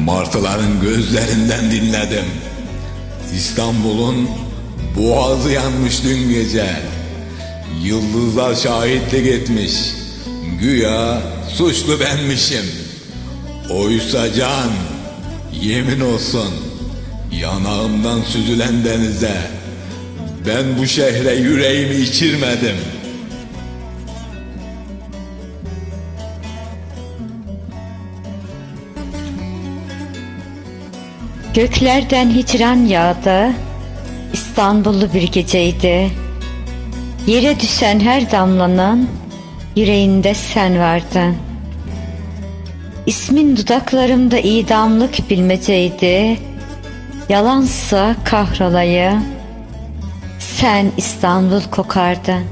Martıların gözlerinden dinledim. İstanbul'un boğazı yanmış dün gece. Yıldızlar şahitlik etmiş. Güya suçlu benmişim. Oysa can, yemin olsun yanağımdan süzülen denize ben bu şehre yüreğimi içirmedim. Göklerden hicran yağdı, İstanbullu bir geceydi. Yere düşen her damlanın yüreğinde sen vardın. İsmin dudaklarımda idamlık bilmeceydi. Yalansa kahrolayı, sen İstanbul kokardın.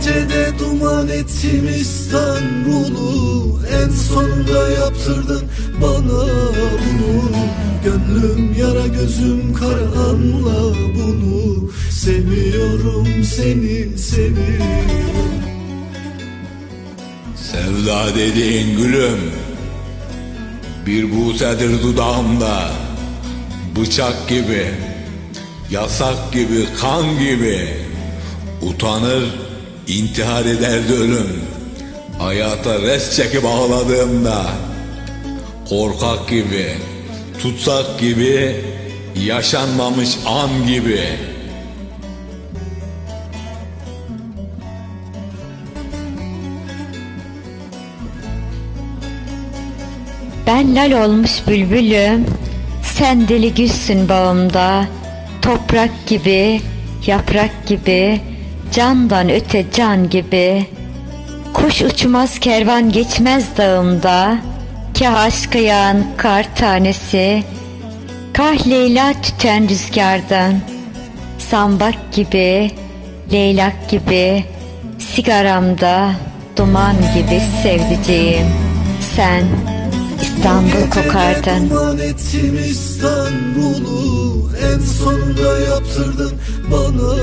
Gecede duman ettim İstanbul'u En sonunda yaptırdın bana bunu. Gönlüm yara gözüm kara anla bunu. Seviyorum seni seviyorum. Sevda dediğin gülüm Bir busedir dudağımda. Bıçak gibi Yasak gibi kan gibi Utanır intihar ederdi ölüm Hayata res çekip ağladığımda Korkak gibi Tutsak gibi Yaşanmamış an gibi Ben lal olmuş bülbülüm, sen deli gülsün bağımda. Toprak gibi, yaprak gibi, candan öte can gibi. Kuş uçmaz kervan geçmez dağımda. Kah aşka yağan kar tanesi, kah Leyla tüten rüzgardan. Sambak gibi, leylak gibi, sigaramda duman gibi sevdiceğim. Sen İstanbul kokardın. Duman ettim İstanbul'u En sonunda yaptırdın bana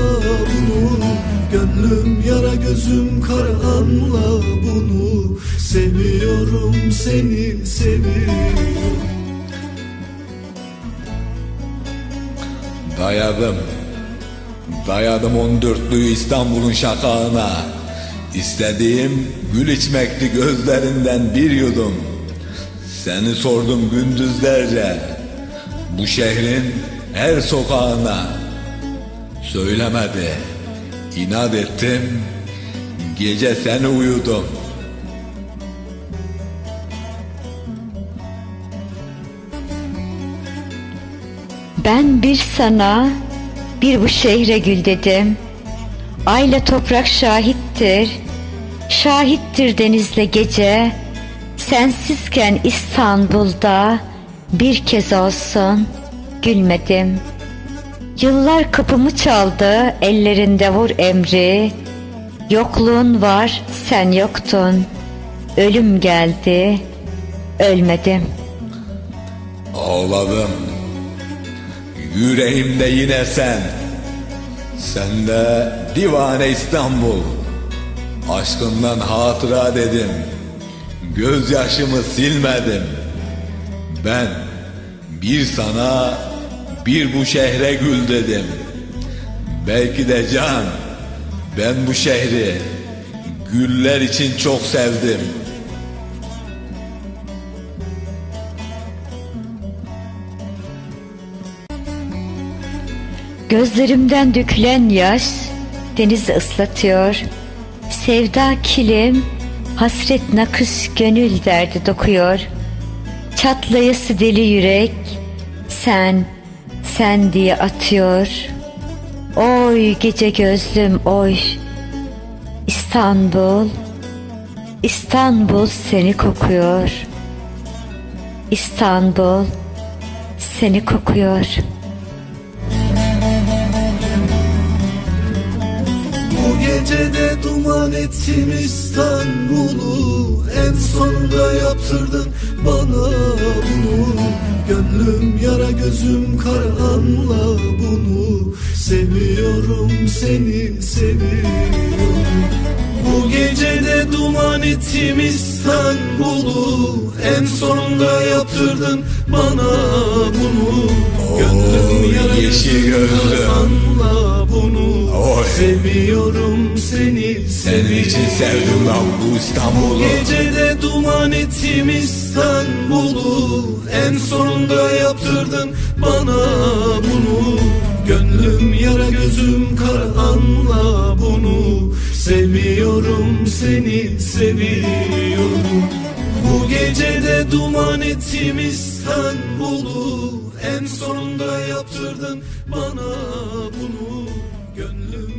bunu Gönlüm yara gözüm kara anla bunu Seviyorum seni seviyorum Dayadım. Dayadım on dörtlüğü İstanbul'un şakağına. İstediğim gül içmekti gözlerinden bir yudum. Seni sordum gündüzlerce. Bu şehrin her sokağına. Söylemedi. İnat ettim. Gece seni uyudum. Ben bir sana, bir bu şehre gül dedim. Ayla toprak şahittir, şahittir denizle gece. Sensizken İstanbul'da bir kez olsun gülmedim. Yıllar kapımı çaldı, ellerinde vur emri. Yokluğun var, sen yoktun. Ölüm geldi, ölmedim. Ağladım. Yüreğimde yine sen. Sen de divane İstanbul. Aşkından hatıra dedim. Gözyaşımı silmedim. Ben bir sana bir bu şehre gül dedim. Belki de can ben bu şehri güller için çok sevdim. Gözlerimden dökülen yaş denizi ıslatıyor. Sevda kilim, hasret nakış gönül derdi dokuyor. Çatlayası deli yürek, sen, sen diye atıyor. Oy gece gözlüm oy, İstanbul, İstanbul seni kokuyor. İstanbul seni kokuyor. Gecede duman ettim İstanbul'u. En sonunda yaptırdın bana bunu. Gönlüm yara gözüm kara anla bunu. Seni seviyorum. Bu gecede duman ettim İstanbul'u. En sonunda yaptırdın bana bunu. Gönlüm yara yeşil gözlüm. Anla. Seviyorum seni Senin için sevdim lan bu İstanbul'u. Gecede duman ettim İstanbul'u. En sonunda yaptırdın bana bunu. Gönlüm yara gözüm kara anla bunu. Seviyorum seni seviyorum. Bu gecede duman ettim İstanbul'u. En sonunda yaptırdın bana bunu. Gönlüm